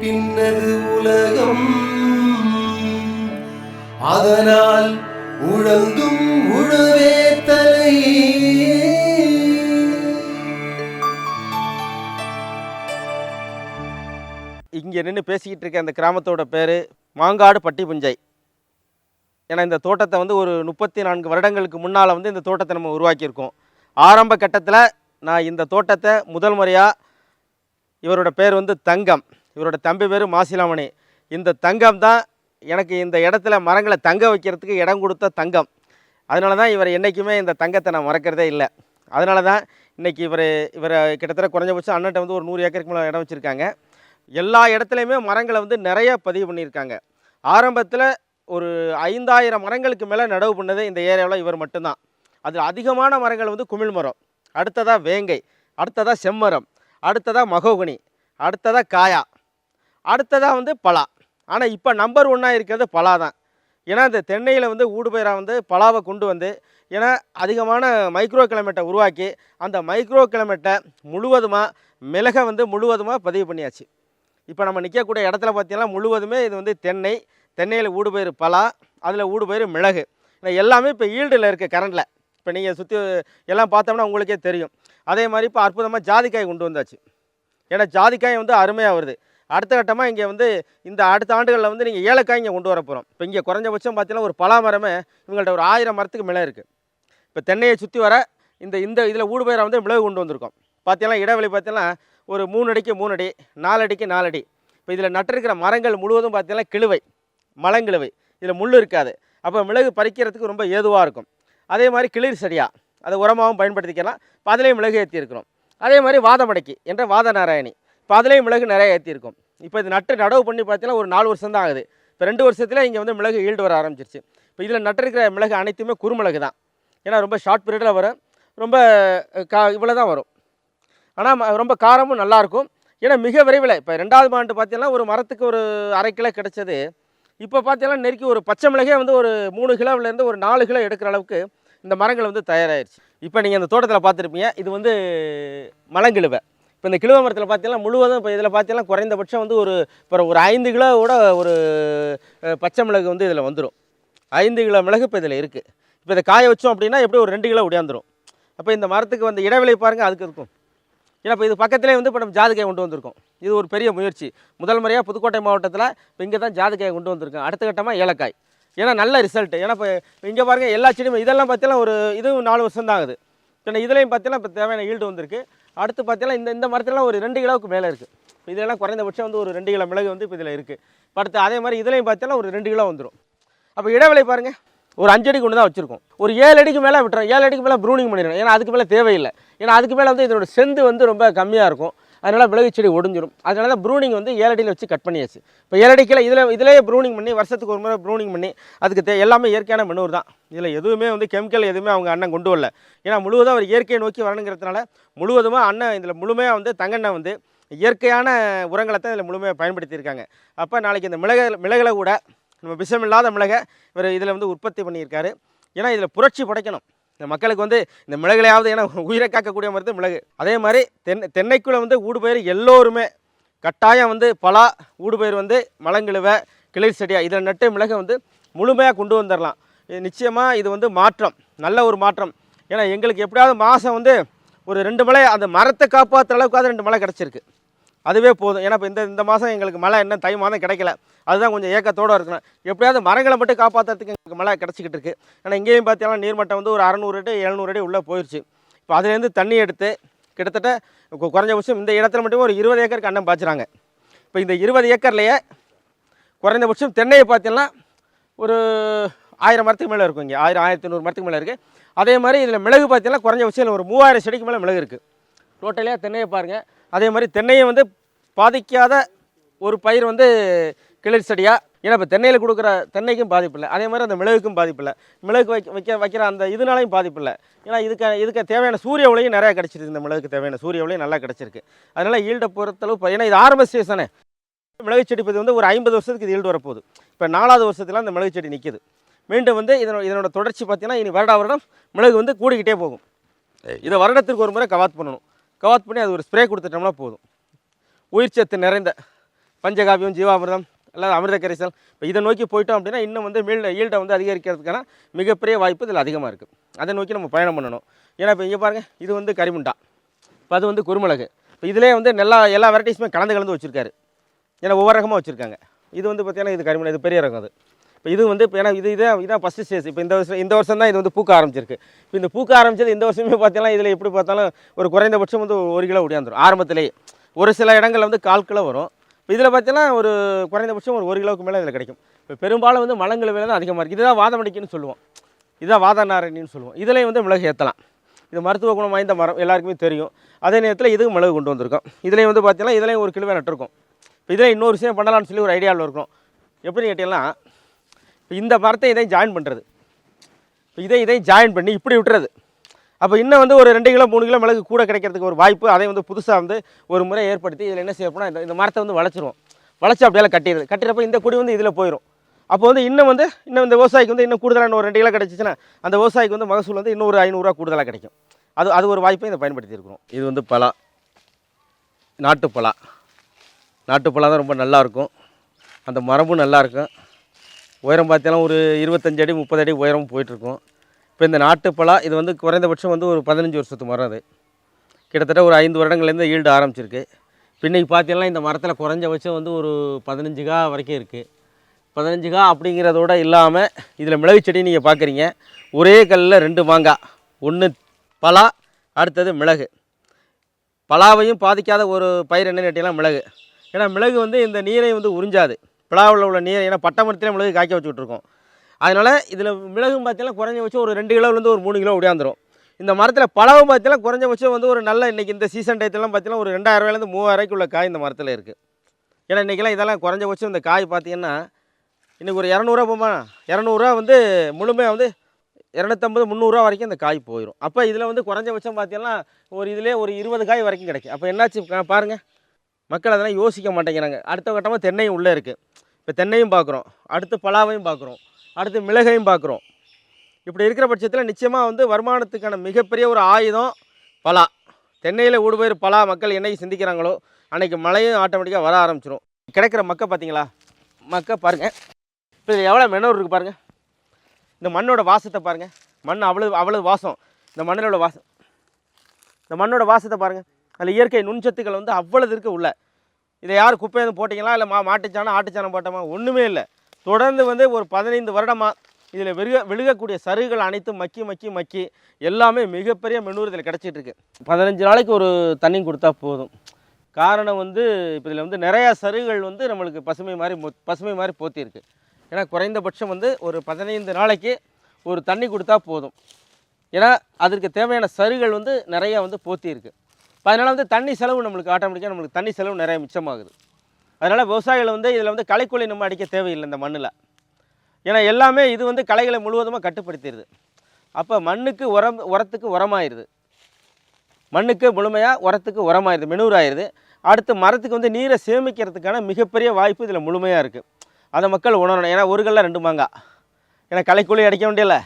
பின்னது உலகம். அதனால் உழந்தும் உழவே தலை. இங்கே நின்று பேசிக்கிட்டு இருக்க அந்த கிராமத்தோட பேர் மாங்காடு பட்டி புஞ்சை. ஏன்னா இந்த தோட்டத்தை வந்து ஒரு முப்பத்தி நான்கு வருடங்களுக்கு முன்னால் வந்து இந்த தோட்டத்தை நம்ம உருவாக்கியிருக்கோம். ஆரம்ப கட்டத்தில் நான் இந்த தோட்டத்தை முதல் முறையாக இவரோட பேர் வந்து தங்கம். இவரோட தம்பி பேர் மாசிலாமணி. இந்த தங்கம் தான் எனக்கு இந்த இடத்துல மரங்களை தங்க வைக்கிறதுக்கு இடம் கொடுத்த தங்கம். அதனால தான் இவர் என்றைக்குமே இந்த தங்கத்தை நான் மறக்கிறதே இல்லை. அதனால தான் இன்றைக்கி இவர் இவரை கிட்டத்தட்ட குறைஞ்சபட்சம் அண்ணன்ட்ட வந்து ஒரு நூறு ஏக்கருக்கு மேலே இடம் வச்சுருக்காங்க. எல்லா இடத்துலையுமே மரங்களை வந்து நிறைய பதிவு பண்ணியிருக்காங்க. ஆரம்பத்தில் ஒரு ஐந்தாயிரம் மரங்களுக்கு மேலே நடவு பண்ணது இந்த ஏரியாவில் இவர் மட்டும்தான். அதில் அதிகமான மரங்கள் வந்து குமிழ் மரம். அடுத்ததாக வேங்கை அடுத்ததாக செம்மரம் அடுத்ததாக மகோகனி அடுத்ததாக காயா. அடுத்ததாக வந்து பலா. ஆனால் இப்போ நம்பர் ஒன்னாக இருக்கிறது பலா தான். ஏன்னா இந்த தென்னையில் வந்து ஊடுபயிராக வந்து பலாவை கொண்டு வந்து ஏன்னா அதிகமான மைக்ரோ கிளைமேட்டை உருவாக்கி அந்த மைக்ரோ கிலோமீட்டர் முழுவதுமாக மிளகை வந்து முழுவதுமாக பதிவு பண்ணியாச்சு. இப்போ நம்ம நிற்கக்கூடிய இடத்துல பார்த்தீங்கன்னா முழுவதுமே இது வந்து தென்னை தென்னையில் ஊடுபயிர் பலா அதில் ஊடுபயிர் மிளகு. ஏன்னா எல்லாமே இப்போ ஈல்டில் இருக்குது கரண்டில் இப்போ நீங்கள் சுற்றி எல்லாம் பார்த்தோம்னா உங்களுக்கே தெரியும். அதே மாதிரி இப்போ அற்புதமாக ஜாதிக்காய் கொண்டு வந்தாச்சு. ஏன்னா ஜாதிக்காய் வந்து அருமையாக வருது. அடுத்த கட்டமாக இங்கே வந்து இந்த அடுத்த ஆண்டுகளில் வந்து நீங்கள் ஏலக்காய் இங்கே கொண்டு வர போகிறோம் இப்போ இங்கே குறைஞ்சபட்சம் பார்த்தீங்கன்னா ஒரு பலா மரமே இவங்கள்ட்ட ஒரு ஆயிரம் மரத்துக்கு மேலே இருக்குது இப்போ தென்னையை சுற்றி வர இந்த இந்த இதில் ஊடுபயிரை வந்து மிளகு கொண்டு வந்திருக்கோம். பார்த்தீங்கன்னா இடைவெளி பார்த்தீங்கன்னா ஒரு மூணு அடிக்கு மூணு அடி நாலு அடிக்கு நாலு அடி. இப்போ இதில் நட்டிருக்கிற மரங்கள் முழுவதும் பார்த்தீங்கன்னா கிழுவை மலங்கிழுவை இதில் முள் இருக்காது. அப்போ மிளகு பறிக்கிறதுக்கு ரொம்ப ஏதுவாக இருக்கும். அதே மாதிரி கிளிர் சரியாக அதை உரமாகவும் பயன்படுத்திக்கலாம். இப்போ அதுலேயும் மிளகு ஏற்றிருக்கிறோம் அதே மாதிரி வாதமடைக்கி என்ற வாத நாராயணி இப்போ அதுலேயும் மிளகு நிறைய ஏற்றிருக்கும் இப்போ இது நட்டு நடவு பண்ணி பார்த்தீங்கன்னா ஒரு நாலு வருஷம் தான் ஆகுது. இப்போ ரெண்டு வருஷத்தில் இங்கே வந்து மிளகு ஈல்டு வர ஆரம்பிச்சிருச்சு. இப்போ இதில் நட்டிருக்கிற மிளகு அனைத்துமே குறுமிளகு தான். ஏன்னா ரொம்ப ஷார்ட் பீரியடில் வரும். ரொம்ப கா இவ்வளோ தான் வரும் ஆனால் ரொம்ப காரமும் நல்லாயிருக்கும் ஏன்னா மிக விரைவில் இப்போ ரெண்டாவது ஆண்டு பார்த்தீங்கன்னா ஒரு மரத்துக்கு ஒரு அரை கிலோ கிடைச்சது. இப்போ பார்த்தீங்கன்னா நெருக்கி ஒரு பச்சை மிளகே வந்து ஒரு மூணு கிலோவிலேருந்து ஒரு நாலு கிலோ எடுக்கிற அளவுக்கு இந்த மரங்கள் வந்து தயாராகிருச்சு இப்போ நீங்கள் அந்த தோட்டத்தில் பார்த்துருப்பீங்க இது வந்து மலங்கிழுவை. இப்போ இந்த கிலோ மரத்தில் பார்த்தீங்கன்னா முழுவதும் இப்போ இதில் பார்த்தீங்கன்னா குறைந்தபட்சம் வந்து ஒரு இப்போ ஒரு ஐந்து கிலோவோட ஒரு பச்சை மிளகு வந்து இதில் வந்துடும் ஐந்து கிலோ மிளகு இப்போ இதில் இருக்குது இப்போ இதை காய வச்சோம் அப்படின்னா எப்படி ஒரு ரெண்டு கிலோ உடையாந்துடும் அப்போ இந்த மரத்துக்கு வந்து இடைவெளி பாருங்கள் அதுக்கு இருக்கும். ஏன்னா இப்போ இது பக்கத்துலேயே வந்து இப்போ நம்ம ஜாதிக்காய் கொண்டு வந்திருக்கோம். இது ஒரு பெரிய முயற்சி. முதல் முறையாக புதுக்கோட்டை மாவட்டத்தில் இப்போ இங்கே தான் ஜாதிக்காய் கொண்டு வந்திருக்கோம் அடுத்த கட்டமாக ஏலக்காய். ஏன்னா நல்ல ரிசல்ட். ஏன்னா இப்போ இங்கே பாருங்கள் எல்லா செடியும் இதெல்லாம் பார்த்தீங்கன்னா ஒரு இதுவும் நாலு வருஷம் தான் ஆகுது. ஏன்னா இதுலேயும் பார்த்தீங்கன்னா இப்போ தேவையான ஈல்டு வந்திருக்கு. அடுத்து பார்த்தீங்கன்னா இந்த இந்த மரத்துலாம் ஒரு ரெண்டு கிலோவுக்கு மேலே இருக்குது இப்போ இதெல்லாம் குறைந்தபட்சம் வந்து ஒரு ரெண்டு கிலோ மிளகு வந்து இப்போ இதில் இருக்குது அடுத்து அதே மாதிரி இதுலேயும் பார்த்தீங்கன்னா ஒரு ரெண்டு கிலோ வந்துடும் அப்போ இடைவெளி பாருங்கள் ஒரு அஞ்சு அடிக்கு ஒன்று தான் வச்சுருக்கோம். ஒரு ஏழு அடிக்கு மேலே விட்டுறோம். ஏழு அடிக்கு மேலே ப்ரூனிங் பண்ணிடணும். ஏன்னா அதுக்கு மேலே தேவையில்லை. ஏன்னா அதுக்கு மேலே வந்து இதனோட செந்து வந்து ரொம்ப கம்மியாக இருக்கும். அதனால் மிளகு செடி ஒடிஞ்சிடும் அதனால தான் ப்ரூனிங் வந்து ஏழடியில் வச்சு கட் பண்ணியாச்சு. இப்போ ஏழடிக்கில் இதில் இதிலேயே ப்ரூனிங் பண்ணி வருஷத்துக்கு ஒரு முறை ப்ரூனிங் பண்ணி அதுக்கு தே எல்லாமே இயற்கையான மண்ணூர் தான். இதில் எதுவுமே வந்து கெமிக்கல் எதுவுமே அவங்க அண்ணன் கொண்டு வரல. ஏன்னா முழுவதும் அவர் இயற்கையை நோக்கி வரணுங்கிறதுனால முழுவதுமாக அண்ணன் இதில் முழுமையாக வந்து தங்கண்ணன் வந்து இயற்கையான உரங்களை தான் இதில் முழுமையாக பயன்படுத்தியிருக்காங்க. அப்போ நாளைக்கு இந்த மிளகு மிளகுல கூட நம்ம விஷமில்லாத மிளகை இவர் இதில் வந்து உற்பத்தி பண்ணியிருக்காரு. ஏன்னா இதில் புரட்சி படைக்கணும். இந்த மக்களுக்கு வந்து இந்த மிளகுலையாவது ஏன்னா உயிரை காக்கக்கூடிய மருந்து மிளகு. அதே மாதிரி தென் தென்னைக்குள்ளே வந்து ஊடுபயிர் எல்லோருமே. கட்டாயம் வந்து பலா ஊடுபயிர் வந்து மலங்கிழுவை கிளிர் செடியாக இதில் நட்டு மிளகை வந்து முழுமையாக கொண்டு வந்துடலாம் இது நிச்சயமாக இது வந்து மாற்றம் நல்ல ஒரு மாற்றம். ஏன்னா எங்களுக்கு எப்படியாவது மாதம் வந்து ஒரு ரெண்டு மலை அந்த மரத்தை காப்பாற்றுற அளவுக்காவது ரெண்டு மலை கிடச்சிருக்கு. அதுவே போதும். ஏன்னா இப்போ இந்த இந்த மாதம் எங்களுக்கு மழை என்ன தை மாதம் கிடைக்கல. அதுதான் கொஞ்சம் ஏக்கத்தோடு இருக்கணும். எப்படியாவது மரங்களை மட்டும் காப்பாற்றுறதுக்கு எங்களுக்கு மழை கிடச்சிக்கிட்டு இருக்குது ஆனால் இங்கேயும் பார்த்தீங்கன்னா நீர்மட்டம் வந்து ஒரு அறநூறு அடி எழுநூறு அடி உள்ளே போயிடுச்சு இப்போ அதுலேருந்து தண்ணி எடுத்து கிட்டத்தட்ட குறைஞ்சபட்சம் இந்த இடத்துல மட்டும் ஒரு இருபது ஏக்கருக்கு அண்ணன் பாய்ச்சுறாங்க. இப்போ இந்த இருபது ஏக்கர்லேயே குறைந்தபட்சம் தென்னையை பார்த்தீங்கன்னா ஒரு ஆயிரம் மரத்துக்கு மேலே இருக்கும் இங்கே. ஆயிரம் ஆயிரத்தி நூறு மரத்துக்கு மேலே இருக்குது அதே மாதிரி இதில் மிளகு பார்த்தீங்கன்னா குறைஞ்சபட்சம் ஒரு மூவாயிரம் செடிக்கு மேலே மிளகு இருக்குது டோட்டலியாக தென்னையை பாருங்கள் அதே மாதிரி தென்னையை வந்து பாதிக்காத ஒரு பயிர் வந்து கிளர் செடியாக ஏன்னா இப்போ தென்னையில் கொடுக்குற தென்னைக்கும் பாதிப்பு இல்லை. அதே மாதிரி அந்த மிளகுக்கும் பாதிப்பு இல்லை. மிளகு வைக்க வைக்க வைக்கிற அந்த இதனாலையும் பாதிப்பு இல்லை. ஏன்னா இதுக்கு இதுக்கு தேவையான சூரிய ஒளியும் நிறையா கிடச்சிருக்கு. இந்த மிளகுக்கு தேவையான சூரிய ஒளியும் நல்லா கிடச்சிருக்கு. அதனால் ஈல்டை பொறுத்தளவு ஏன்னா இது ஆரம்ப சீசனே மிளகு செடி இப்போ இது வந்து ஒரு ஐம்பது வருஷத்துக்கு இது ஈல்டு வரப்போகுது. இப்போ நாலாவது வருஷத்துல அந்த மிளகு செடி நிற்கிது மீண்டும் வந்து இதனோட இதனோட தொடர்ச்சி பார்த்தீங்கன்னா இனி வருடா வருடம் மிளகு வந்து கூடிக்கிட்டே போகும். இதை வருடத்திற்கு ஒரு முறை கவாத் பண்ணணும். கவாத் பண்ணி அது ஒரு ஸ்ப்ரே கொடுத்துட்டோம்னா போதும். உயிர் சத்து நிறைந்த பஞ்சகாவியம் ஜீவாமிர்தம் அல்லது அமிர்த கரைசல் இப்போ இதை நோக்கி போயிட்டோம் அப்படின்னா இன்னும் வந்து மீள் ஈல்டை வந்து அதிகரிக்கிறதுக்கான மிகப்பெரிய வாய்ப்பு இதில் அதிகமாக இருக்குது அதை நோக்கி நம்ம பயணம் பண்ணணும். ஏன்னா இப்போ இங்கே பாருங்கள் இது வந்து கரிமுண்டா. இப்போ அது வந்து குருமிளகு. இப்போ இதிலே வந்து எல்லா எல்லா வெரைட்டிஸுமே கலந்து கலந்து வச்சுருக்காரு. ஏன்னா ஒவ்வொரு ரகமாக வச்சுருக்காங்க. இது வந்து பார்த்திங்கன்னா இது கரிமுண்டா இது பெரிய ரகம் அது. இப்போ இது வந்து இப்போ ஏன்னா இது இதான் இதான் ஃபஸ்ட்டு ஸ்டேஜ் இப்போ இந்த வருஷம் இந்த வருஷம் தான் இது வந்து பூக்க ஆரம்பிச்சிருக்கு. இப்போ இந்த பூக்க ஆரம்பிச்சது இந்த வருஷமே பார்த்தீங்கன்னா இதில் எப்படி பார்த்தாலும் ஒரு குறைந்தபட்சம் வந்து ஒரு கிலோ ஒடியாந்துடும் ஆரம்பத்திலேயே ஒரு சில இடங்களில் வந்து கால் கிலோ வரும். இப்போ இதில் பார்த்தீங்கன்னா ஒரு குறைந்தபட்சம் ஒரு ஒரு கிலோவுக்கு மேலே இதில் கிடைக்கும். இப்போ பெரும்பாலும் வந்து மலங்கள் விலை தான் அதிகமாக இருக்குது இதுதான் வாதமடிக்குன்னு சொல்லுவோம். இதுதான் வாதநாரணின்னு சொல்லுவோம். இதுலேயும் வந்து மிளகு ஏற்றலாம் இது மருத்துவ குணம் வாய்ந்த மரம் எல்லாருக்குமே தெரியும். அதே நேரத்தில் இதுக்கு மிளகு கொண்டு வந்திருக்கோம். இதுலேயும் வந்து பார்த்தீங்கன்னா இதுலேயும் ஒரு கிலோ நட்டிருக்கும் இப்போ இதில் இன்னொரு விஷயம் பண்ணலாம்னு சொல்லி ஒரு ஐடியாவில் இருக்கும் எப்படின்னு கேட்டீங்கன்னா இப்போ இந்த மரத்தை இதையும் ஜாயின் பண்ணுறது இப்போ இதை இதையும் ஜாயின் பண்ணி இப்படி விட்டுறது. அப்போ இன்னும் வந்து ஒரு ரெண்டு கிலோ மூணு கிலோ மிளகு கூட கிடைக்கிறதுக்கு ஒரு வாய்ப்பு அதை வந்து புதுசாக வந்து ஒரு முறை ஏற்படுத்தி இதில் என்ன செய்ய இந்த இந்த மரத்தை வந்து வளச்சிருவோம் வளச்சி அப்படியே கட்டிடுது கட்டிடப்போ இந்த குடி வந்து இதில் போயிடும் அப்போ வந்து இன்னும் வந்து இன்னும் இந்த விவசாயிக்கு வந்து இன்னும் கூடுதலான ஒரு ரெண்டு கிலோ கிடச்சிச்சின்னா அந்த விவசாயிக்கு வந்து மகசூல் வந்து இன்னொரு ஐநூறுரூவா கூடுதலாக கிடைக்கும். அது அது ஒரு வாய்ப்பை இதை பயன்படுத்தி இருக்கிறோம். இது வந்து பலா. நாட்டுப்பலா நாட்டுப்பலா தான் ரொம்ப நல்லா இருக்கும். அந்த மரமும் நல்லாயிருக்கும் உயரம் பார்த்தீங்கன்னா ஒரு இருபத்தஞ்சு அடி முப்பது அடி உயரம் போயிட்டுருக்கும். இப்போ இந்த நாட்டுப்பலா இது வந்து குறைந்தபட்சம் வந்து ஒரு பதினஞ்சு வருஷத்து மரம் அது. கிட்டத்தட்ட ஒரு ஐந்து வருடங்கள்லேருந்து ஈல்டு ஆரம்பிச்சிருக்கு. பின்னைக்கு இன்றைக்கி பார்த்தீங்கன்னா இந்த மரத்தில் குறைஞ்சபட்சம் வந்து ஒரு பதினஞ்சு கா வரைக்கும் இருக்குது பதினஞ்சு கா அப்படிங்கிறதோட இல்லாமல் இதில் மிளகு செடி நீங்கள் பார்க்குறீங்க. ஒரே கல்லில் ரெண்டு மாங்காய் ஒன்று பலா அடுத்தது மிளகு. பலாவையும் பாதிக்காத ஒரு பயிர் என்னன்னு கேட்டீங்கன்னா மிளகு. ஏன்னா மிளகு வந்து இந்த நீரை வந்து உறிஞ்சாது. பிளாவில் உள்ள நீர் ஏன்னா பட்டை மரத்திலே மிளகு காய்க்க வச்சுக்கிட்டு இருக்கோம் அதனால் இதில் மிளகும் பார்த்தீங்கன்னா குறைஞ்சபட்சம் ஒரு ரெண்டு கிலோலேருந்து ஒரு மூணு கிலோ ஒடியாந்துரும் இந்த மரத்தில் பழமும் பார்த்தீங்கன்னா குறைஞ்சபட்சம் வந்து ஒரு நல்ல இன்றைக்கி இந்த சீசன் டயத்துலாம் பார்த்தீங்கன்னா ஒரு ரெண்டாயிரூவாயிலேருந்து மூவாயிரூவாய்க்கு உள்ள காய் இந்த மரத்தில் இருக்குது ஏன்னா இன்றைக்கெல்லாம் இதெல்லாம் குறைஞ்சபட்சம் இந்த காய் பார்த்தீங்கன்னா இன்றைக்கி ஒரு இரநூறுவா போமா இரநூறுவா வந்து முழுமையாக வந்து இரநூத்தம்பது முந்நூறுரூவா வரைக்கும் இந்த காய் போயிடும் அப்போ இதில் வந்து குறைஞ்சபட்சம் பார்த்தீங்கன்னா ஒரு இதிலே ஒரு இருபது காய் வரைக்கும் கிடைக்கும். அப்போ என்னாச்சு பாருங்கள் மக்கள் அதெல்லாம் யோசிக்க மாட்டேங்கிறாங்க. அடுத்த கட்டமாக தென்னையும் உள்ளே இருக்குது இப்போ தென்னையும் பார்க்குறோம் அடுத்து பலாவையும் பார்க்குறோம் அடுத்து மிளகையும் பார்க்குறோம் இப்படி இருக்கிற பட்சத்தில் நிச்சயமாக வந்து வருமானத்துக்கான மிகப்பெரிய ஒரு ஆயுதம் பலா. தென்னையில் ஊடுபயிர் பலா மக்கள் என்னைக்கு சிந்திக்கிறாங்களோ அன்றைக்கி மழையும் ஆட்டோமேட்டிக்காக வர ஆரம்பிச்சிடும் கிடைக்கிற மக்கள் பார்த்தீங்களா மக்கை பாருங்கள் இப்போ இதில் எவ்வளோ மெனூர் இருக்குது பாருங்கள் இந்த மண்ணோட வாசத்தை பாருங்கள் மண் அவ்வளோ அவ்வளோ வாசம். இந்த மண்ணிலோட வாசம். இந்த மண்ணோட வாசத்தை பாருங்கள் அதில் இயற்கை நுண்சத்துக்கள் வந்து அவ்வளவு இருக்குது உள்ள. இதை யார் குப்பை எதுவும் போட்டிங்களா? இல்லை மா மாட்டுச்சாணம் ஆட்டுச்சாணம் போட்டோமா? ஒன்றுமே இல்லை. தொடர்ந்து வந்து ஒரு பதினைந்து வருடமாக இதில் விழுக விழுகக்கூடிய சருகுகள் அனைத்தும் மக்கி மக்கி மக்கி எல்லாமே மிகப்பெரிய மெனூர் இதில் கிடச்சிட்டு இருக்கு பதினஞ்சு நாளைக்கு ஒரு தண்ணி கொடுத்தா போதும். காரணம் வந்து இப்போ இதில் வந்து நிறையா சருகுகள் வந்து நம்மளுக்கு பசுமை மாதிரி மொ- பசுமை மாதிரி போத்திருக்கு. ஏன்னா குறைந்தபட்சம் வந்து ஒரு பதினைந்து நாளைக்கு ஒரு தண்ணி கொடுத்தா போதும். ஏன்னா அதற்கு தேவையான சருகள் வந்து நிறையா வந்து போத்தியிருக்கு இப்போ அதனால் வந்து தண்ணி செலவு நம்மளுக்கு ஆட்டோமேட்டிக்காக நம்மளுக்கு தண்ணி செலவு நிறைய மிச்சமாகுது. அதனால் விவசாயிகள் வந்து இதில் வந்து களைக்கொல்லி நம்ம அடிக்க தேவையில்லை இந்த மண்ணில். ஏன்னா எல்லாமே இது வந்து களைகளை முழுவதுமாக கட்டுப்படுத்திடுது அப்போ மண்ணுக்கு உரம் உரத்துக்கு உரமாயிருது. மண்ணுக்கு முழுமையாக உரத்துக்கு உரமாயிருது மெனூர் ஆயிருது அடுத்து மரத்துக்கு வந்து நீரை சேமிக்கிறதுக்கான மிகப்பெரிய வாய்ப்பு இதில் முழுமையாக இருக்குது அதை மக்கள் உணரணும். ஏன்னா ஒரு கல்ல ரெண்டு மாங்காய் ஏன்னா களைக்குள்ளே அடிக்க வேண்டியல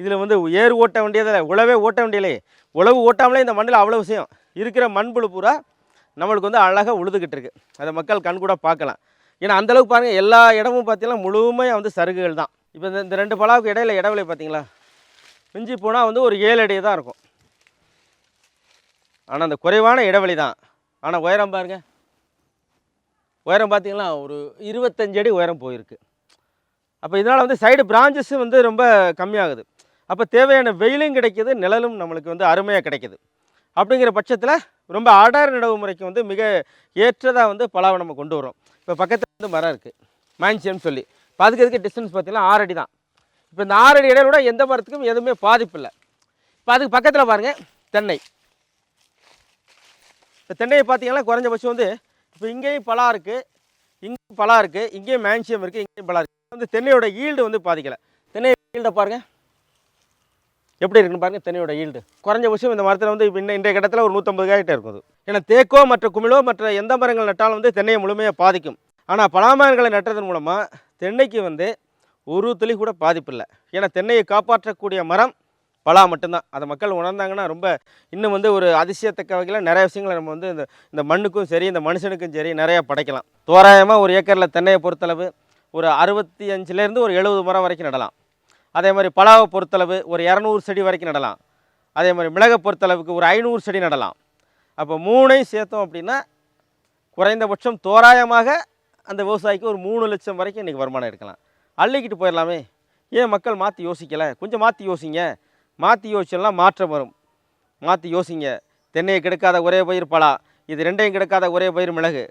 இதில் வந்து ஏர் ஓட்ட வேண்டியதில்லை உழவே ஓட்ட வேண்டியதில்லை. உழவு ஓட்டாமலே இந்த மண்ணில் அவ்வளோ விஷயம். இருக்கிற மண்புழு பூரா நம்மளுக்கு வந்து அழகாக உழுதுகிட்டு இருக்கு. அதை மக்கள் கண் கூட பார்க்கலாம். ஏன்னா அந்தளவுக்கு பாருங்கள் எல்லா இடமும் பார்த்தீங்கன்னா முழுமையாக வந்து சருகுகள் தான். இப்போ இந்த இந்த ரெண்டு பலாவுக்கு இடையில இடவிலை பார்த்தீங்களா மிஞ்சி போனால் வந்து ஒரு ஏழு அடி தான் இருக்கும். ஆனால் அந்த குறைவான இடைவெளி தான். ஆனால் உயரம் பாருங்கள் உயரம் பார்த்திங்களா ஒரு இருபத்தஞ்சடி அடி உயரம் போயிருக்கு. அப்போ இதனால் வந்து சைடு பிரான்ச்சஸும் வந்து ரொம்ப கம்மியாகுது. அப்போ தேவையான வெயிலும் கிடைக்கிது நிழலும் நம்மளுக்கு வந்து அருமையாக கிடைக்கிது. அப்படிங்கிற பட்சத்தில் ரொம்ப அடர் நடவு முறைக்கு வந்து மிக ஏற்றதாக வந்து பலாவை நம்ம கொண்டு வரோம் இப்போ பக்கத்தில் வந்து மரம் இருக்குது மேன்சியம்னு சொல்லி. இப்போ அதுக்கு எதுக்கு டிஸ்டன்ஸ் பார்த்தீங்கன்னா ஆறு அடி தான். இப்போ இந்த ஆறு அடி இடையில எந்த மரத்துக்கும் எதுவுமே பாதிப்பு இல்லை. இப்போ அதுக்கு பக்கத்தில் பாருங்கள் தென்னை. இப்போ தென்னையை பார்த்தீங்கன்னா குறைஞ்சபட்சம் வந்து இப்போ இங்கேயும் பலா இருக்குது இங்கேயும் பலா இருக்குது இங்கேயும் மேன்சியம் இருக்குது இங்கேயும் பலா இருக்குது வந்து தென்னையோட ஈல்டு வந்து பாதிக்கலை. தென்னை ஈல்டை பாருங்கள் எப்படி இருக்குன்னு பாருங்கள் தென்னையோட ஈல்டு குறைஞ்சபட்சம் இந்த மரத்தில் வந்து இப்போ இன்னும் இன்றைய கட்டத்தில் ஒரு நூற்றம்பது காய்கிட்ட இருக்கும் ஏன்னா தேக்கோ மற்ற குமிழோ மற்ற எந்த மரங்கள் நட்டாலும் வந்து தென்னையை முழுமையாக பாதிக்கும். ஆனால் பலாமரங்களை நட்டுறதன் மூலமாக தென்னைக்கு வந்து ஒரு துளி கூட பாதிப்பு இல்லை. ஏன்னா தென்னையை காப்பாற்றக்கூடிய மரம் பலா மட்டும்தான். அதை மக்கள் உணர்ந்தாங்கன்னா ரொம்ப இன்னும் வந்து ஒரு அதிசயத்தக்க வகையில் நிறைய விஷயங்களை நம்ம வந்து இந்த இந்த மண்ணுக்கும் சரி இந்த மனுஷனுக்கும் சரி நிறையா படைக்கலாம். தோராயமாக ஒரு ஏக்கரில் தென்னையை பொறுத்தளவு ஒரு அறுபத்தி அஞ்சுலேருந்து ஒரு எழுபது மரம் வரைக்கும் நடலாம். அதே மாதிரி பலாவை பொறுத்தளவு ஒரு இரநூறு செடி வரைக்கும் நடலாம். அதே மாதிரி மிளகை பொறுத்தளவுக்கு ஒரு ஐநூறு செடி நடலாம். அப்போ மூணையும் சேர்த்தோம் அப்படின்னா குறைந்தபட்சம் தோராயமாக அந்த விவசாயிக்கு ஒரு மூணு லட்சம் வரைக்கும் இன்றைக்கி வருமானம் எடுக்கலாம். அள்ளிக்கிட்டு போயிடலாமே. ஏன் மக்கள் மாற்றி யோசிக்கலை? கொஞ்சம் மாற்றி யோசிங்க. மாற்றி யோசிச்சோம்னா மாற்றம் வரும். மாற்றி யோசிங்க. தென்னையை கெடுக்காத ஒரே பயிர் பலா. இது ரெண்டையும் கெடுக்காத ஒரே பயிர் மிளகு.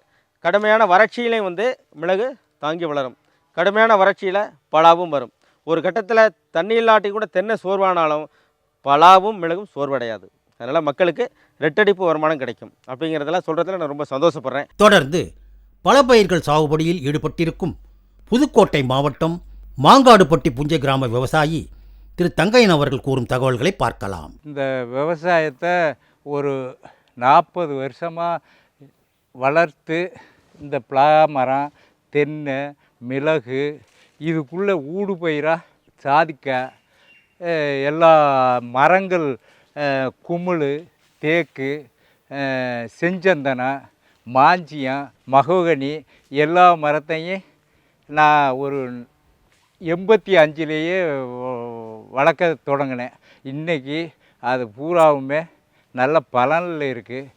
கடுமையான வறட்சியிலையும் வந்து மிளகு தாங்கி வளரும். கடுமையான வறட்சியில் பலாவும் வரும். ஒரு கட்டத்தில் தண்ணி இல்லாட்டி கூட தென்னை சோர்வானாலும் பலாவும் மிளகும் சோர்வடையாது. அதனால் மக்களுக்கு ரெட்டடிப்பு வருமானம் கிடைக்கும். அப்படிங்கிறதெல்லாம் சொல்கிறதுல நான் ரொம்ப சந்தோஷப்படுறேன். தொடர்ந்து பல பயிர்கள் சாகுபடியில் ஈடுபட்டிருக்கும் புதுக்கோட்டை மாவட்டம் மாங்காடுபட்டி புஞ்சை கிராம விவசாயி திரு தங்கையன் அவர்கள் கூறும் தகவல்களை பார்க்கலாம். இந்த விவசாயத்தை ஒரு நாற்பது வருஷமாக வளர்த்து இந்த பிளா மரம் தென்னை மிளகு இதுக்குள்ளே ஊடு பயிராக சாதிக்க எல்லா மரங்கள் குமிழ் தேக்கு செஞ்சந்தனம் செஞ்சந்தனை மாஞ்சியம் மகோகனி எல்லா மரத்தையும் நான் ஒரு எண்பத்தி அஞ்சுலேயே வளர்க்க தொடங்கினேன். இன்றைக்கி அது பூராவுமே நல்ல பலனில் இருக்குது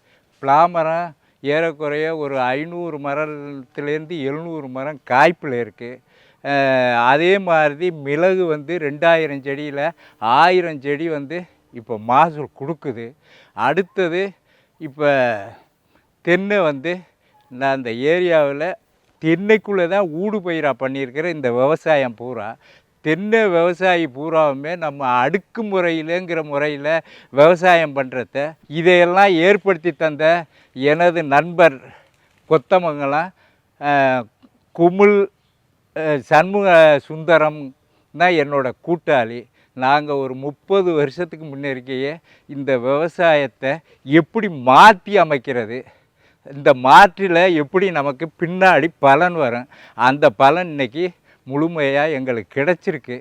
பிளாமரம் ஏறக்குறைய ஒரு ஐநூறு மரத்துலேருந்து எழுநூறு மரம் காய்ப்பில் இருக்குது அதே மாதிரி மிளகு வந்து ரெண்டாயிரம் செடியில் ஆயிரம் செடி வந்து இப்போ மகசூல் கொடுக்குது. அடுத்தது இப்போ தென்னை வந்து நான் அந்த ஏரியாவில் தென்னைக்குள்ளே தான் ஊடு பயிராக பண்ணியிருக்கிற இந்த விவசாயம் பூரா. தென்னை விவசாயி பூராவுமே நம்ம அடுக்கு முறையிலங்கிற முறையில் விவசாயம் பண்ணுறத இதையெல்லாம் ஏற்படுத்தி தந்த எனது நண்பர் கொத்தமங்கலம் குமுள் சண்முக சுந்தரம் தான் என்னோட கூட்டாளி. நாங்கள் ஒரு முப்பது வருஷத்துக்கு முன்னேறிக்கையே இந்த விவசாயத்தை எப்படி மாற்றி அமைக்கிறது? இந்த மாற்றில் எப்படி நமக்கு பின்னாடி பலன் வரும்? அந்த பலன் இன்னைக்கு முழுமையாக எங்களுக்கு கிடச்சிருக்கு.